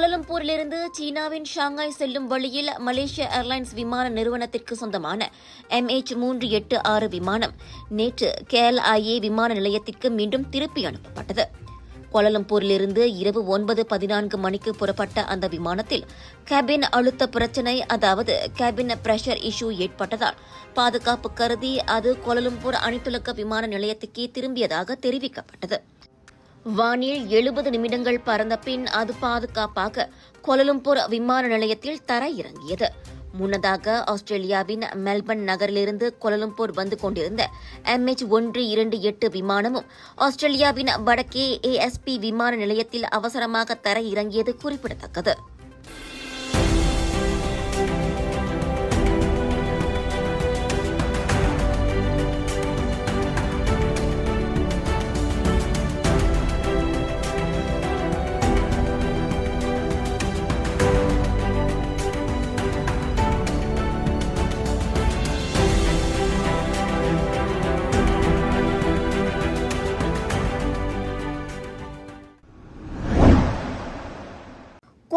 கோலலம்பூரிலிருந்து சீனாவின் ஷாங்காய் செல்லும் வழியில் மலேசிய ஏர்லைன்ஸ் விமான நிறுவனத்திற்கு சொந்தமான எம்ஹெச் மூன்று எட்டு ஆறு விமானம் நேற்று கேஎல்ஐஏ விமான நிலையத்திற்கு மீண்டும் திருப்பி அனுப்பப்பட்டது. கோலலம்பூரிலிருந்து இரவு ஒன்பது பதினான்கு மணிக்கு புறப்பட்ட அந்த விமானத்தில் கேபின் அழுத்த பிரச்சினை அதாவது கேபின் பிரஷர் இஷ்யூ ஏற்பட்டதால் பாதுகாப்பு கருதி அது கோலலம்பூர் அனைத்துலக விமான நிலையத்துக்கே திரும்பியதாக தெரிவிக்கப்பட்டது. வானில் எழுபது நிமிடங்கள் பறந்த பின் அது பாதுகாப்பாக கொலலும்பூர் விமான நிலையத்தில் தர இறங்கியது. முன்னதாக ஆஸ்திரேலியாவின் மெல்பர்ன் நகரிலிருந்து கோலலம்பூர் வந்து கொண்டிருந்த எம்ஹெச் ஒன்று இரண்டு எட்டு விமானமும் ஆஸ்திரேலியாவின் வடக்கே ஏஎஸ்பி விமான நிலையத்தில் அவசரமாக தர இறங்கியது குறிப்பிடத்தக்கது.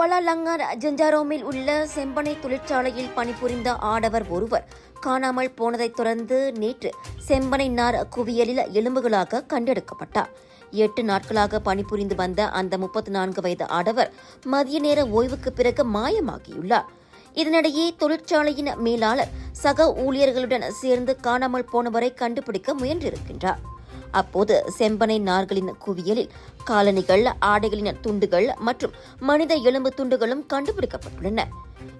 கோலாலங்கர் ஜெஞ்சாரோமில் உள்ள செம்பனை தொழிற்சாலையில் பணிபுரிந்த ஆடவர் ஒருவர் காணாமல் போனதைத் தொடர்ந்து நேற்று செம்பனை நார் குவியலில் எலும்புகளாக கண்டெடுக்கப்பட்டார். எட்டு நாட்களாக பணிபுரிந்து வந்த அந்த முப்பத்தி நான்கு வயது ஆடவர் மதிய நேர ஓய்வுக்கு பிறகு மாயமாகியுள்ளார். இதனிடையே தொழிற்சாலையின் மேலாளர் சக ஊழியர்களுடன் சேர்ந்து காணாமல் போனவரை கண்டுபிடிக்க முயன்றிருக்கின்றார். அப்போது செம்பனை நார்களின் குவியலில் காலணிகள் ஆடைகளின் துண்டுகள் மற்றும் மனித எலும்பு துண்டுகளும் கண்டுபிடிக்கப்பட்டுள்ளன.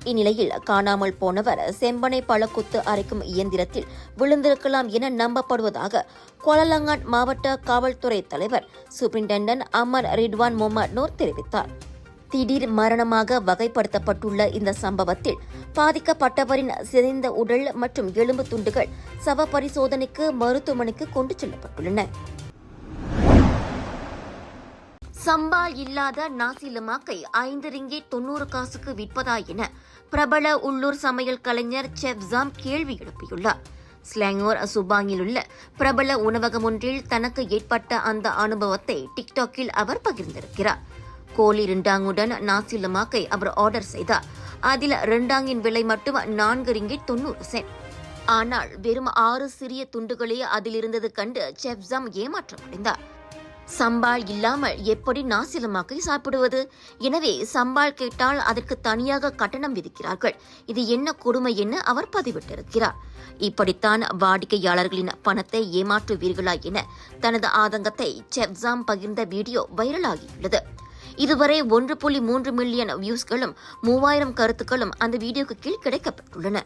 இந்நிலையில் காணாமல் போனவர் செம்பனை பழக்குத்து அரைக்கும் இயந்திரத்தில் விழுந்திருக்கலாம் என நம்பப்படுவதாக கோலலங்காட் மாவட்ட காவல்துறை தலைவர் superintendent Amar Ridwan Mohamad Noor தெரிவித்தார். திடீர் மரணமாக வகைப்படுத்தப்பட்டுள்ள இந்த சம்பவத்தில் பாதிக்கப்பட்டவரின் சிதைந்த உடல் மற்றும் எலும்பு துண்டுகள் சவ பரிசோதனைக்கு மருத்துவமனைக்கு கொண்டு செல்லப்பட்டுள்ளன. சம்பா இல்லாத நாசிலமாக்கை ஐந்து ரிங்கே தொன்னூறு காசுக்கு விற்பதா என பிரபல உள்ளூர் சமையல் கலைஞர் செப்ஸாம் கேள்வி எழுப்பியுள்ளார். ஸ்லாங்கோர் சுபாங்கில் உள்ள பிரபல உணவகம் ஒன்றில் தனக்கு ஏற்பட்ட அந்த அனுபவத்தை டிக்டாக்கில் அவர் பகிர்ந்திருக்கிறார். கோழி ரெண்டாங்குடன் நாசி லமாக்கை அவர் ஆர்டர் செய்தார். அதில் ரெண்டாங்கின் விலை மட்டும் நான்கு ரிங்கிட் தொண்ணூறு சென்ட் ஆனால் வெறும் ஆறு சிறிய துண்டுகளே அதில் இருந்தது கண்டு செஃப்ஸாம் ஏமாற்றமடைந்தார் சம்பால் இல்லாமல் எப்படி நாசிலமாக்கை சாப்பிடுவது? எனவே சம்பால் கேட்டால் அதற்கு தனியாக கட்டணம் விதிக்கிறார்கள். இது என்ன கொடுமை என அவர் பதிவிட்டிருக்கிறார். இப்படித்தான் வாடிக்கையாளர்களின் பணத்தை ஏமாற்றுவீர்களா என தனது ஆதங்கத்தை செப்ஸாம் பகிர்ந்த வீடியோ வைரலாகியுள்ளது. இதுவரை ஒன்று புள்ளி மூன்று மில்லியன் வியூஸ்களும் மூவாயிரம் கருத்துக்களும் அந்த வீடியோக்கு கீழ் கிடைக்கப்பட்டுள்ளன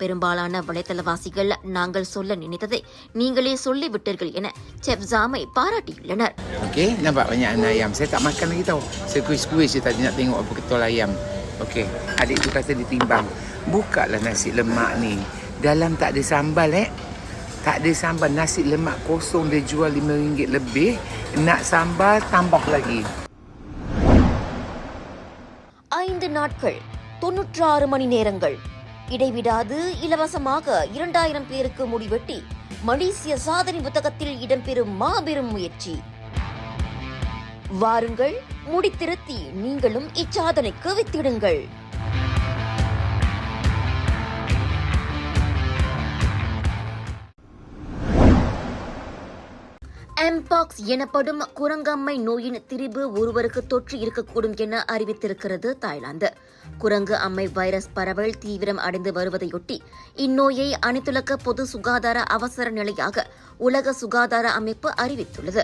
பெரும்பாலான வலைத்தளவாசிகள் நாங்கள் சொல்ல நினைத்ததை நீங்களே சொல்லிவிட்டீர்கள் என செப்ஸாமை பாராட்டியுள்ளனர் Okey, nampak banyak anak ayam. Saya tak makan lagi tau. Saya kuis-kuis je tadi nak tengok apa ketol ayam. Okey, adik tu kata ditimbang. Buka lah nasi lemak ni. Dalam tak ada sambal eh. Tak ada sambal. Nasi lemak kosong dia jual RM5 lebih. Nak sambal tambah lagi. ஐந்து நாட்கள் தொன்னூற்றாறு மணி நேரங்கள். இடைவிடாது இலவசமாக இரண்டாயிரம் பேருக்கு முடிவெட்டி மலேசிய சாதனை புத்தகத்தில் இடம்பெறும் மாபெரும் முயற்சி. வாருங்கள் முடித்திருத்தி நீங்களும் இச்சாதனைக்கு வித்திடுங்கள். எம்பாக்ஸ் எனப்படும் குரங்கம்மை நோயின் திரிபு ஒருவருக்கு தொற்று இருக்கக்கூடும் என அறிவித்திருக்கிறது தாய்லாந்து. குரங்கு அம்மை வைரஸ் பரவல் தீவிரம் அடைந்து வருவதையொட்டி இந்நோயை அனைத்துலக பொது சுகாதார அவசர நிலையாக உலக சுகாதார அமைப்பு அறிவித்துள்ளது.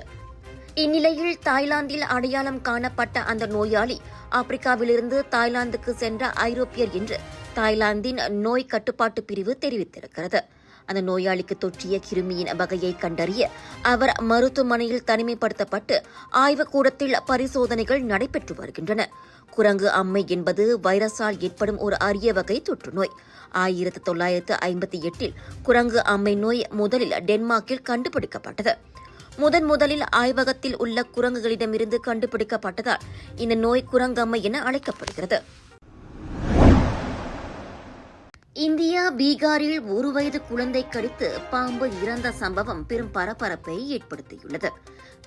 இந்நிலையில் தாய்லாந்தில் அடையாளம் காணப்பட்ட அந்த நோயாளி ஆப்பிரிக்காவிலிருந்து தாய்லாந்துக்கு சென்ற ஐரோப்பியர் என்று தாய்லாந்தின் நோய் கட்டுப்பாட்டு பிரிவு தெரிவித்திருக்கிறது. அந்த நோயாளிக்கு தொற்றிய கிருமியின் வகையை கண்டறிய அவர் மருத்துவமனையில் தனிமைப்படுத்தப்பட்டு ஆய்வுக்கூடத்தில் பரிசோதனைகள் நடைபெற்று வருகின்றன. குரங்கு அம்மை என்பது வைரஸால் ஏற்படும் ஒரு அரிய வகை தொற்றுநோய் ஆயிரத்து தொள்ளாயிரத்து ஐம்பத்தி எட்டில் குரங்கு அம்மை நோய் முதலில் டென்மார்க்கில் கண்டுபிடிக்கப்பட்டது. முதன் முதலில் ஆய்வகத்தில் உள்ள குரங்குகளிடமிருந்து கண்டுபிடிக்கப்பட்டதால் இந்த நோய் குரங்கம்மை என அழைக்கப்படுகிறது. இந்தியா பீகாரில் ஒரு வயது குழந்தை கடித்து பாம்பு இறந்த சம்பவம் பெரும் பரபரப்பை ஏற்படுத்தியுள்ளது.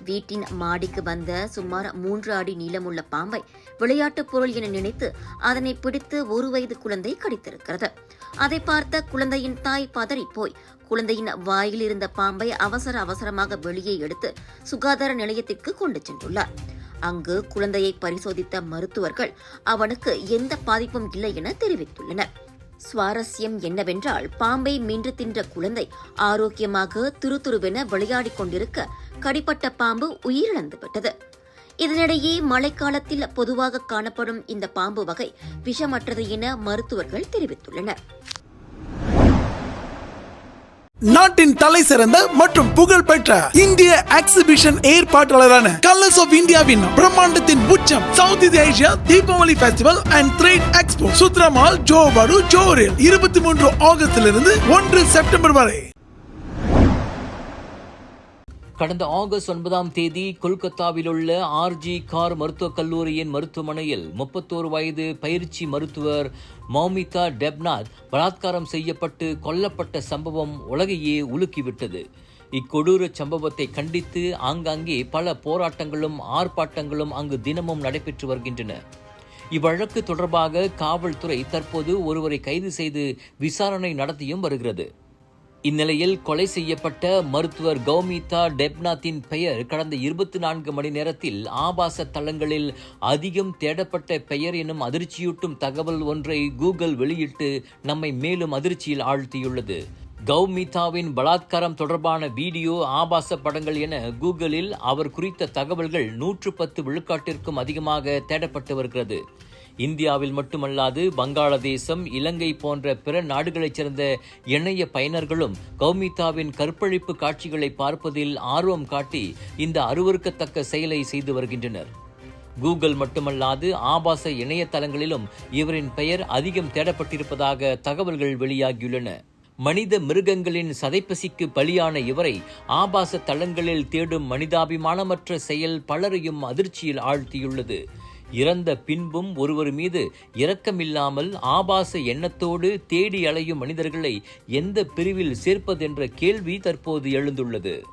வீட்டின் மாடிக்கு வந்த சுமார் மூன்று அடி நீளமுள்ள பாம்பை விளையாட்டுப் பொருள் என நினைத்து அதனை பிடித்து ஒரு வயது குழந்தை கடித்திருக்கிறது. அதை பார்த்த குழந்தையின் தாய் பதறிப்போய் குழந்தையின் வாயில் இருந்த பாம்பை அவசர அவசரமாக வெளியே எடுத்து சுகாதார நிலையத்திற்கு கொண்டு சென்றுள்ளார். அங்கு குழந்தையை பரிசோதித்த மருத்துவர்கள் அவனுக்கு எந்த பாதிப்பும் இல்லை என தெரிவித்துள்ளனர். சுவாரஸ்யம் என்னவென்றால் பாம்பை மீண்டு தின்ற குழந்தை ஆரோக்கியமாக துருதுருவென விளையாடிக் கொண்டிருக்க கடிப்பட்ட பாம்பு உயிரிழந்து விட்டது. இதனிடையே மழைக்காலத்தில் பொதுவாக காணப்படும் இந்த பாம்பு வகை விஷமற்றது என மருத்துவர்கள் தெரிவித்துள்ளனர். நாட்டின் தலை சிறந்த மற்றும் புகழ்பெற்ற இந்திய எக்ஸிபிஷன் ஏற்பாட்டாளரான கலர்ஸ் ஆஃப் இந்தியாவின் பிரம்மாண்டத்தின் உச்சம் சவுத் இந்திய Asia Deepavali festival and trade expo சுத்ரமால் ஜோபாடு ஜோரில் இருபத்தி மூன்று ஆகஸ்டிலிருந்து ஒன்று செப்டம்பர் வரை. கடந்த ஆகஸ்ட் ஒன்பதாம் தேதி கொல்கத்தாவில் உள்ள ஆர்ஜி கார் மருத்துவக் கல்லூரியின் மருத்துவமனையில் முப்பத்தோரு வயது பயிற்சி மருத்துவர் மௌமிதா டெப்நாத் பலாத்காரம் செய்யப்பட்டு கொல்லப்பட்ட சம்பவம் உலகையே உலுக்கிவிட்டது. இக்கொடூர சம்பவத்தை கண்டித்து ஆங்காங்கே பல போராட்டங்களும் ஆர்ப்பாட்டங்களும் அங்கு தினமும் நடைபெற்று வருகின்றன. இவ்வழக்கு தொடர்பாக காவல்துறை தற்போது ஒருவரை கைது செய்து விசாரணை நடத்தியும் வருகிறது. இந்நிலையில் கொலை செய்யப்பட்ட மருத்துவர் கௌமிதா டெப்நாத்தின் பெயர் கடந்த இருபத்தி நான்கு மணி நேரத்தில் ஆபாச தளங்களில் அதிகம் தேடப்பட்ட பெயர் எனும் அதிர்ச்சியூட்டும் தகவல் ஒன்றை கூகுள் வெளியிட்டு நம்மை மேலும் அதிர்ச்சியில் ஆழ்த்தியுள்ளது. கௌமிதாவின் பலாத்காரம் தொடர்பான வீடியோ ஆபாச படங்கள் என கூகுளில் அவர் குறித்த தகவல்கள் நூற்று பத்து விழுக்காட்டிற்கும் அதிகமாக தேடப்பட்டு வருகிறது. இந்தியாவில் மட்டுமல்லாது வங்காளதேசம் இலங்கை போன்ற பிற நாடுகளைச் சேர்ந்த இணைய பயனர்களும் கௌமிதாவின் கற்பழிப்பு காட்சிகளை பார்ப்பதில் ஆர்வம் காட்டி இந்த அருவருக்கத்தக்க செயலை செய்து வருகின்றனர். கூகுள் மட்டுமல்லாது ஆபாச இணையதளங்களிலும் இவரின் பெயர் அதிகம் தேடப்பட்டிருப்பதாக தகவல்கள் வெளியாகியுள்ளன. மனித மிருகங்களின் சதைப்பசிக்கு பலியான இவரை ஆபாச தளங்களில் தேடும் மனிதாபிமானமற்ற செயல் பலரையும் அதிர்ச்சியில் ஆழ்த்தியுள்ளது. இறந்த பின்பும் ஒருவர் மீது இரக்கமில்லாமல் ஆபாச எண்ணத்தோடு தேடி அலையும் மனிதர்களை எந்த பிரிவில் சேர்ப்பதென்ற கேள்வி தற்போது எழுந்துள்ளது.